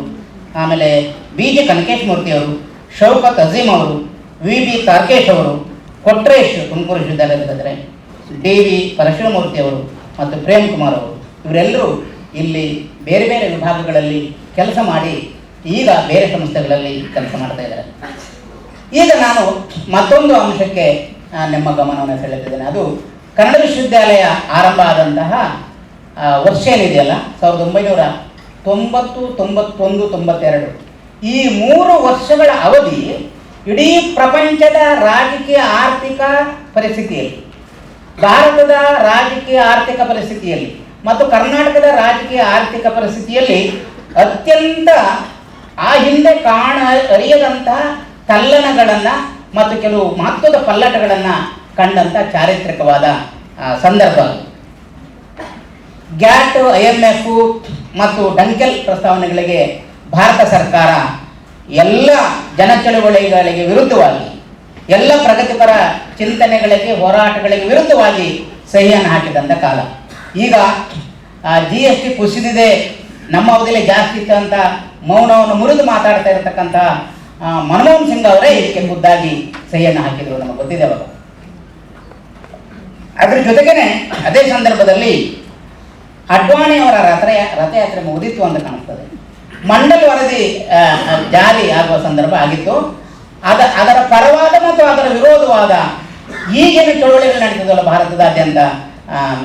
ಆಮೇಲೆ ಬಿ ಜೆ ಕನಕೇಶ್ ಮೂರ್ತಿ ಅವರು, ಶೌಕತ್ ಅಜೀಮ್ ಅವರು ವಿ ಬಿ ತಾರ್ಕೇಶ್ ಅವರು, ಕೊಟ್ರೇಶ್ ತುಮಕೂರು ವಿಶ್ವವಿದ್ಯಾಲಯದ ಡಿ ವಿ ಪರಶುರಮೂರ್ತಿ ಅವರು ಮತ್ತು ಪ್ರೇಮ್ ಕುಮಾರ್ ಅವರು. ಇವರೆಲ್ಲರೂ ಇಲ್ಲಿ ಬೇರೆ ಬೇರೆ ವಿಭಾಗಗಳಲ್ಲಿ ಕೆಲಸ ಮಾಡಿ ಈಗ ಬೇರೆ ಸಂಸ್ಥೆಗಳಲ್ಲಿ ಕೆಲಸ ಮಾಡ್ತಾ ಇದ್ದಾರೆ. ಈಗ ನಾನು ಮತ್ತೊಂದು ಅಂಶಕ್ಕೆ ನಿಮ್ಮ ಗಮನವನ್ನು ಸೆಳೆದಿದ್ದೇನೆ. ಅದು ಕನ್ನಡ ವಿಶ್ವವಿದ್ಯಾಲಯ ಆರಂಭ ಆದಂತಹ ವರ್ಷ ಏನಿದೆಯಲ್ಲ ಸಾವಿರದ ಒಂಬೈನೂರ ತೊಂಬತ್ತು, ತೊಂಬತ್ತೊಂದು, ತೊಂಬತ್ತೆರಡು ಈ ಮೂರು ವರ್ಷಗಳ ಅವಧಿ ಇಡೀ ಪ್ರಪಂಚದ ರಾಜಕೀಯ ಆರ್ಥಿಕ ಪರಿಸ್ಥಿತಿಯಲ್ಲಿ, ಭಾರತದ ರಾಜಕೀಯ ಆರ್ಥಿಕ ಪರಿಸ್ಥಿತಿಯಲ್ಲಿ ಮತ್ತು ಕರ್ನಾಟಕದ ರಾಜಕೀಯ ಆರ್ಥಿಕ ಪರಿಸ್ಥಿತಿಯಲ್ಲಿ ಅತ್ಯಂತ ಆ ಹಿಂದೆ ಕಾಣ ಅರಿಯದಂತಹ ತಲ್ಲಣಗಳನ್ನು ಮತ್ತು ಕೆಲವು ಮಹತ್ವದ ಪಲ್ಲಟಗಳನ್ನು ಕಂಡಂಥ ಚಾರಿತ್ರಿಕವಾದ ಸಂದರ್ಭ. ಗ್ಯಾಟ್ ಐ ಎಂ ಎಫ್ ಮತ್ತು ಡಂಕೆಲ್ ಪ್ರಸ್ತಾವನೆಗಳಿಗೆ ಭಾರತ ಸರ್ಕಾರ ಎಲ್ಲ ಜನಚಳುವಳಿಗಳಿಗೆ ವಿರುದ್ಧವಾಗಿ, ಎಲ್ಲ ಪ್ರಗತಿಪರ ಚಿಂತನೆಗಳಿಗೆ, ಹೋರಾಟಗಳಿಗೆ ವಿರುದ್ಧವಾಗಿ ಸಹಿಯನ್ನು ಹಾಕಿದಂಥ ಕಾಲ. ಈಗ ಜಿ ಎಸ್ ಟಿ ಕುಸಿದಿದೆ, ನಮ್ಮ ಅವಧಿಯಲ್ಲಿ ಜಾಸ್ತಿ ಇತ್ತು ಅಂತ ಮೌನವನ್ನು ಮುರಿದು ಮಾತಾಡ್ತಾ ಇರತಕ್ಕಂಥ ಮನಮೋಹನ್ ಸಿಂಗ್ ಅವರೇ ಇದಕ್ಕೆ ಖುದ್ದಾಗಿ ಸಹಿಯನ್ನು ಹಾಕಿದ್ರು ನಮಗೆ ಗೊತ್ತಿದೆ ಅವರು ಅದ್ರ ಜೊತೆಗೇನೆ ಅದೇ ಸಂದರ್ಭದಲ್ಲಿ ಅಡ್ವಾಣಿಯವರ ರಥ ರಥಯಾತ್ರೆ ಮುಗಿದಿತ್ತು ಅಂತ ಕಾಣಿಸ್ತದೆ. ಮಂಡಲ್ ವರದಿ ಜಾರಿ ಆಗುವ ಸಂದರ್ಭ ಆಗಿತ್ತು. ಅದ, ಅದರ ಪರವಾದ ಮತ್ತು ಅದರ ವಿರೋಧವಾದ ಈಗಿನ ಚಳುವಳಿಗಳು ನಡೀತದಲ್ಲ ಭಾರತದಾದ್ಯಂತ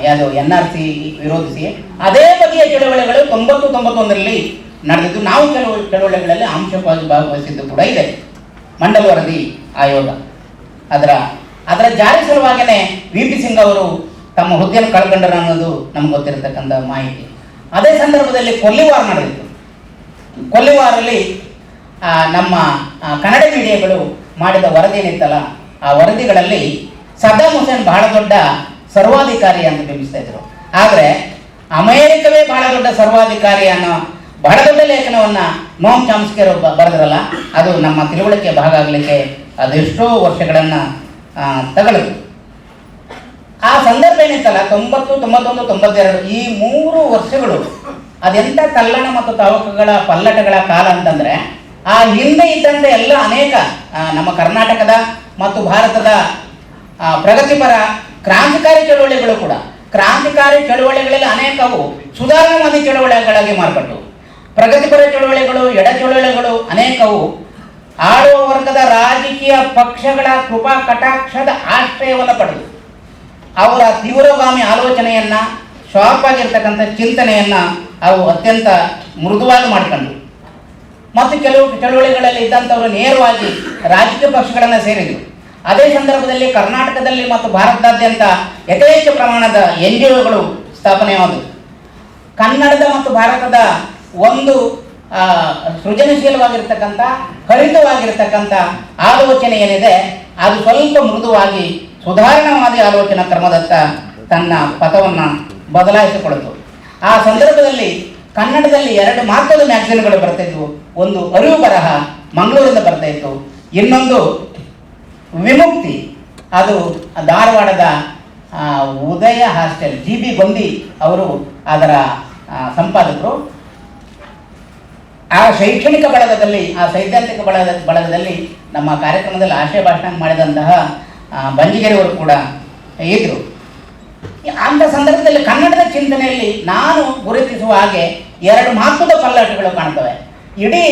ಯಾವುದು ಎನ್ ಆರ್ ಸಿ ವಿರೋಧಿಸಿ. ಅದೇ ಬಗೆಯ ಚಳುವಳಿಗಳು ತೊಂಬತ್ತು ತೊಂಬತ್ತೊಂದರಲ್ಲಿ ನಡೆದಿದ್ದು, ನಾವು ಕೆಲವು ಚಳುವಳಿಗಳಲ್ಲಿ ಅಂಶವಾಗಿ ಭಾಗವಹಿಸಿದ್ದು ಕೂಡ ಇದೆ. ಮಂಡಲ್ ವರದಿ ಆಯೋಗ. ಅದರ ಅದರ ಜಾರಿ ಸಲುವಾಗಿಯೇ ವಿ ಪಿ ಸಿಂಗ್ ಅವರು ತಮ್ಮ ಹುದ್ದೆಯನ್ನು ಕಳ್ಕೊಂಡರು ಅನ್ನೋದು ನಮ್ಗೆ ಗೊತ್ತಿರತಕ್ಕಂಥ ಮಾಹಿತಿ. ಅದೇ ಸಂದರ್ಭದಲ್ಲಿ ಕೊಲ್ಲಿವಾರ್ ನಡೆದಿತ್ತು. ಕೊಲ್ಲಿವಾರಲ್ಲಿ ನಮ್ಮ ಕನ್ನಡ ಮೀಡಿಯಾಗಳು ಮಾಡಿದ ವರದಿ ಏನಿತ್ತಲ್ಲ ಆ ವರದಿಗಳಲ್ಲಿ ಸದ್ದಾಂ ಹುಸೇನ್ ಬಹಳ ದೊಡ್ಡ ಸರ್ವಾಧಿಕಾರಿ ಅಂತ ಬಿಂಬಿಸ್ತಾ ಇದ್ರು. ಆದರೆ ಅಮೇರಿಕವೇ ಬಹಳ ದೊಡ್ಡ ಸರ್ವಾಧಿಕಾರಿ ಅನ್ನೋ ಬಹಳ ದೊಡ್ಡ ಲೇಖನವನ್ನ ನೋಮ್ ಚಾಮ್ಸ್ಕೇರ್ ಬರೆದ್ರಲ್ಲ, ಅದು ನಮ್ಮ ತಿಳುವಳಿಕೆ ಭಾಗ ಆಗಲಿಕ್ಕೆ ಅದೆಷ್ಟೋ ವರ್ಷಗಳನ್ನ ತಗಲಿತು ಆ ಸಂದರ್ಭ ಏನಿತ್ತಲ್ಲ, ತೊಂಬತ್ತು, ತೊಂಬತ್ತೊಂದು, ತೊಂಬತ್ತೆರಡು, ಈ ಮೂರು ವರ್ಷಗಳು, ಅದೆಂಥ ಕಲ್ಲಣ ಮತ್ತು ತಾಲೂಕುಗಳ ಪಲ್ಲಟಗಳ ಕಾಲ ಅಂತಂದ್ರೆ, ಆ ಹಿಂದೆ ಇದ್ದಂತೆ ಎಲ್ಲ ಅನೇಕ ನಮ್ಮ ಕರ್ನಾಟಕದ ಮತ್ತು ಭಾರತದ ಪ್ರಗತಿಪರ ಕ್ರಾಂತಿಕಾರಿ ಚಳುವಳಿಗಳು ಕೂಡ, ಕ್ರಾಂತಿಕಾರಿ ಚಳುವಳಿಗಳಲ್ಲಿ ಅನೇಕವು ಸುಧಾರಣಾವಾದಿ ಚಳುವಳಿಗಳಾಗಿ ಮಾರ್ಪಟ್ಟು ಪ್ರಗತಿಪರ ಚಳುವಳಿಗಳು, ಎಡ ಚಳುವಳಿಗಳು ಅನೇಕವು ಆಳುವ ವರ್ಗದ ರಾಜಕೀಯ ಪಕ್ಷಗಳ ಕೃಪಾ ಕಟಾಕ್ಷದ ಆಶ್ರಯವನ್ನು ಪಡೆದು ಅವರ ತೀವ್ರಗಾಮಿ ಆಲೋಚನೆಯನ್ನ ಶಾರ್ಪ್ ಆಗಿರ್ತಕ್ಕಂಥ ಚಿಂತನೆಯನ್ನ ಅವು ಅತ್ಯಂತ ಮೃದುವಾಗಿ ಮಾಡಿಕೊಂಡು ಮತ್ತು ಕೆಲವು ಚಳುವಳಿಗಳಲ್ಲಿ ಇದ್ದಂಥವರು ನೇರವಾಗಿ ರಾಜಕೀಯ ಪಕ್ಷಗಳನ್ನು ಸೇರಿದರು. ಅದೇ ಸಂದರ್ಭದಲ್ಲಿ ಕರ್ನಾಟಕದಲ್ಲಿ ಮತ್ತು ಭಾರತದಾದ್ಯಂತ ಯಥೇಚ್ಛ ಪ್ರಮಾಣದ ಎನ್ ಜಿ ಒಗಳು ಸ್ಥಾಪನೆಯಾದವು. ಕನ್ನಡದ ಮತ್ತು ಭಾರತದ ಒಂದು ಸೃಜನಶೀಲವಾಗಿರ್ತಕ್ಕಂಥ ಹರಿತವಾಗಿರ್ತಕ್ಕಂಥ ಆಲೋಚನೆ ಏನಿದೆ, ಅದು ಸ್ವಲ್ಪ ಮೃದುವಾಗಿ ಸುಧಾರಣಾವಾದಿ ಆಲೋಚನಾ ಕ್ರಮದತ್ತ ತನ್ನ ಪಥವನ್ನು ಬದಲಾಯಿಸಿಕೊಳ್ಳಿತು ಆ ಸಂದರ್ಭದಲ್ಲಿ ಕನ್ನಡದಲ್ಲಿ ಎರಡು ಮಹತ್ವದ ಮ್ಯಾಗಝಿನ್ಗಳು ಬರ್ತಾ ಇದ್ವು ಒಂದು ಅರಿವು ಬರಹ ಮಂಗಳೂರಿಂದ ಬರ್ತಾ ಇತ್ತು. ಇನ್ನೊಂದು ವಿಮುಕ್ತಿ. ಅದು ಧಾರವಾಡದ Udaya hostel, G B Gondi ಅವರು ಅದರ ಸಂಪಾದಕರು. ಆ ಶೈಕ್ಷಣಿಕ ಬಳಗದಲ್ಲಿ, ಆ ಸೈದ್ಧಾಂತಿಕ ಬಳಗ, ಬಳಗದಲ್ಲಿ ನಮ್ಮ ಕಾರ್ಯಕ್ರಮದಲ್ಲಿ ಆಶಯ ಭಾಷಣ ಮಾಡಿದಂತಹ ಬಂಜಿಗೆರೆಯವರು ಕೂಡ ಇದ್ದರು ಅಂಥ ಸಂದರ್ಭದಲ್ಲಿ ಕನ್ನಡದ ಚಿಂತನೆಯಲ್ಲಿ ನಾನು ಗುರುತಿಸುವ ಹಾಗೆ ಎರಡು ಮಹತ್ವದ ಪಲ್ಲಟಗಳು ಕಾಣ್ತವೆ. ಇಡೀ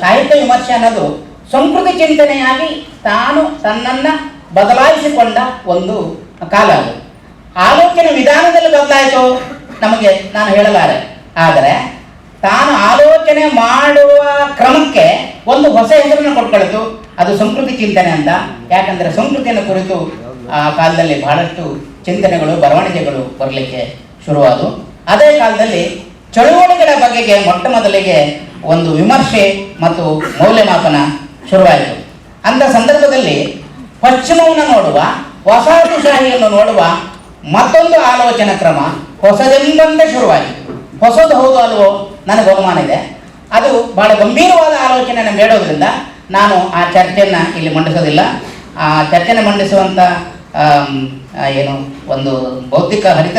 ಸಾಹಿತ್ಯ ವಿಮರ್ಶೆ ಅನ್ನೋದು ಸಂಸ್ಕೃತಿ ಚಿಂತನೆಯಾಗಿ ತಾನು ತನ್ನನ್ನು ಬದಲಾಯಿಸಿಕೊಂಡ ಒಂದು ಕಾಲ ಅದು. ಆಲೋಚನೆ ವಿಧಾನದಲ್ಲಿ ಬದಲಾಯಿತು ನಮಗೆ ನಾನು ಹೇಳಲಾರೆ. ಆದರೆ ತಾನು ಆಲೋಚನೆ ಮಾಡುವ ಕ್ರಮಕ್ಕೆ ಒಂದು ಹೊಸ ಹೆಸರನ್ನು ಕೊಟ್ಕೊಳ್ತು. ಅದು ಸಂಸ್ಕೃತಿ ಚಿಂತನೆ ಅಂತ. ಯಾಕಂದ್ರೆ ಸಂಸ್ಕೃತಿಯನ್ನು ಕುರಿತು ಆ ಕಾಲದಲ್ಲಿ ಬಹಳಷ್ಟು ಚಿಂತನೆಗಳು, ಬರವಣಿಗೆಗಳು ಬರಲಿಕ್ಕೆ ಶುರುವಾದವು. ಅದೇ ಕಾಲದಲ್ಲಿ ಚಳುವಳಿಗಳ ಬಗೆಗೆ ಮೊಟ್ಟ ಮೊದಲಿಗೆ ಒಂದು ವಿಮರ್ಶೆ ಮತ್ತು ಮೌಲ್ಯಮಾಪನ ಶುರುವಾಯಿತು. ಅಂಥ ಸಂದರ್ಭದಲ್ಲಿ ಪಶ್ಚಿಮವನ್ನು ನೋಡುವ, ವಸಾಹತುಶಾಹಿಯನ್ನು ನೋಡುವ ಮತ್ತೊಂದು ಆಲೋಚನಾ ಕ್ರಮ ಹೊಸದೆಂಬಂತೆ ಶುರುವಾಯಿತು. ಹೊಸದು ಹೌದು ಅಲ್ವೋ? ನನಗೆ ಬಹುಮಾನ ಇದೆ. ಅದು ಬಹಳ ಗಂಭೀರವಾದ ಆಲೋಚನೆಯನ್ನು ಬೇಡೋದ್ರಿಂದ ನಾನು ಆ ಚರ್ಚೆಯನ್ನು ಇಲ್ಲಿ ಮಂಡಿಸೋದಿಲ್ಲ. ಆ ಚರ್ಚೆನ ಮಂಡಿಸುವಂಥ ಏನು ಒಂದು ಬೌದ್ಧಿಕ ಹರಿತ